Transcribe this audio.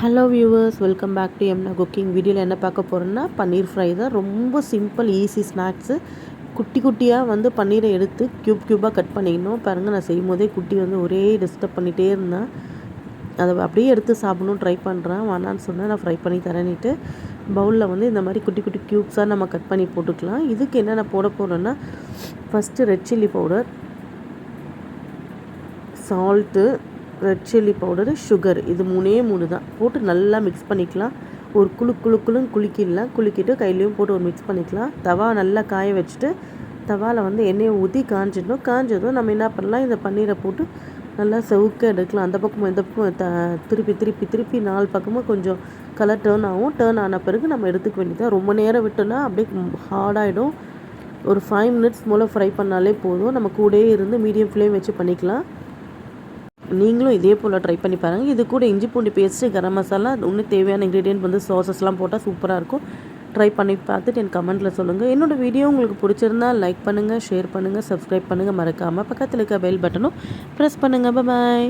Hello viewers welcome back to எம்னா cooking வீடியோவில் என்ன பார்க்க போகிறோன்னா பன்னீர் ஃப்ரை தான். ரொம்ப சிம்பிள் ஈஸி ஸ்நாக்ஸு குட்டி குட்டியாக வந்து பன்னீரை எடுத்து க்யூப் க்யூபாக கட் பண்ணிக்கணும். பாருங்கள் நான் செய்யும் போதே குட்டி வந்து ஒரே டிஸ்டர்ப் பண்ணிகிட்டே இருந்தேன். அதை அப்படியே எடுத்து சாப்பிடணும் ட்ரை பண்ணுறேன் வேணான்னு சொன்னேன் நான் ஃப்ரை பண்ணி தரேன்ட்டு பவுலில் வந்து இந்த மாதிரி குட்டி குட்டி க்யூப்ஸாக நம்ம கட் பண்ணி போட்டுக்கலாம். இதுக்கு என்னென்ன போட போகிறோன்னா first red chilli powder salt red chilli powder sugar இது மூணே மூணு தான். போட்டு நல்லா மிக்ஸ் பண்ணிக்கலாம். ஒரு குழு குழு குழுன்னு குலுக்கிடலாம். குலுக்கிட்டு கையிலையும் போட்டு ஒரு மிக்ஸ் பண்ணிக்கலாம். தவா நல்லா காய வச்சுட்டு தவாவில் வந்து எண்ணெயை ஊற்றி காஞ்சிடணும். காஞ்சதும் நம்ம என்ன பண்ணலாம்? இந்த பன்னீரை போட்டு நல்லா செவுக்க எடுக்கலாம். அந்த பக்கமும் இந்த பக்கம் த திருப்பி திருப்பி திருப்பி நாலு பக்கமும் கொஞ்சம் கலர் டேர்ன் ஆகும். டேர்ன் ஆன பிறகு நம்ம எடுத்துக்க வேண்டியதான் ரொம்ப நேரம் விட்டோன்னா அப்படியே ஹார்டாகிடும் ஒரு ஃபைவ் மினிட்ஸ் மூலம் ஃப்ரை பண்ணாலே போதும். நம்ம கூடயே இருந்து மீடியம் ஃப்ளேம் வச்சு பண்ணிக்கலாம். நீங்களும் இதே போல் ட்ரை பண்ணி பாருங்கள் இது கூட இஞ்சி பூண்டு பேஸ்ட்டு கரம் மசாலா இன்னும் தேவையான இன்க்ரீடியன்ட் வந்து சாசஸ்லாம் போட்டால் சூப்பராக இருக்கும். ட்ரை பண்ணி பார்த்துட்டு என் கமெண்ட்டில் சொல்லுங்கள் என்னோடய வீடியோ உங்களுக்கு பிடிச்சிருந்தா லைக் பண்ணுங்கள் ஷேர் பண்ணுங்கள் சப்ஸ்கிரைப் பண்ணுங்கள் மறக்காமல் பக்கத்தில் இருக்க பெல் பட்டனும் ப்ரெஸ் பண்ணுங்கள் பாய்